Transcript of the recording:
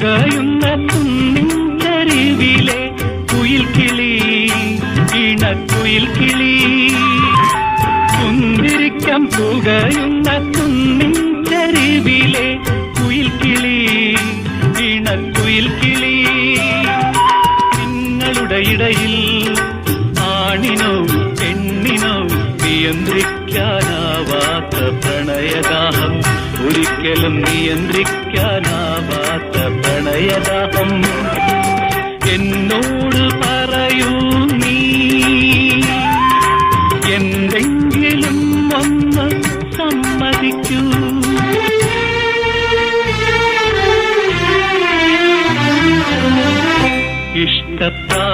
പുകയുന്ന കുന്നിൻ ചരിവിലെ കുയിൽ കിളി ഇണക്കുയിൽ കിളി. കുന്തിരിക്കം പുകയുന്ന കുന്നിൻ ചരിവിലെ കുയിൽ കിളി ഇണക്കുയിൽ കിളി. നിങ്ങളുടെ ഇടയിൽ ആണിനോ പെണ്ണിനോ നിയന്ത്രിക്കാനാവാത്ത പ്രണയദാഹം. ഒരിക്കലും നിയന്ത്രിക്കാനാവാത്ത പ്രണയതാപം എന്നോട് പറയൂ നീ എന്തെങ്കിലും ഒന്ന് സമ്മതിക്കൂ. ഇഷ്ടപ്പെട്ട